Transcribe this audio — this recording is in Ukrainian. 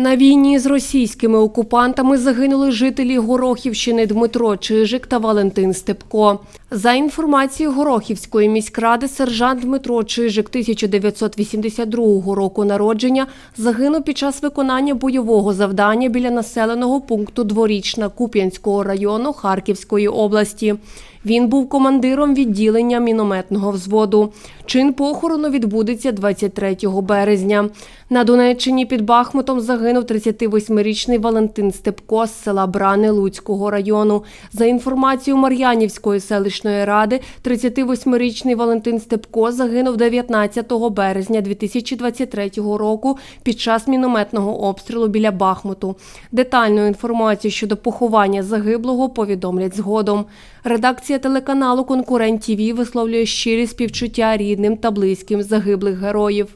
На війні з російськими окупантами загинули жителі Горохівщини Дмитро Чижик та Валентин Степко. За інформацією Горохівської міськради, сержант Дмитро Чижик 1982 року народження загинув під час виконання бойового завдання біля населеного пункту Дворічна Куп'янського району Харківської області. Він був командиром відділення мінометного взводу. Чин похорону відбудеться 23 березня. На Донеччині під Бахмутом загинув 38-річний Валентин Степко з села Брани Луцького району. За інформацією Мар'янівської селищної ради, 38-річний Валентин Степко загинув 19 березня 2023 року під час мінометного обстрілу біля Бахмуту. Детальну інформацію щодо поховання загиблого повідомлять згодом. Редакція телеканалу Конкурент ТІВІ висловлює щирі співчуття рідним та близьким загиблих героїв.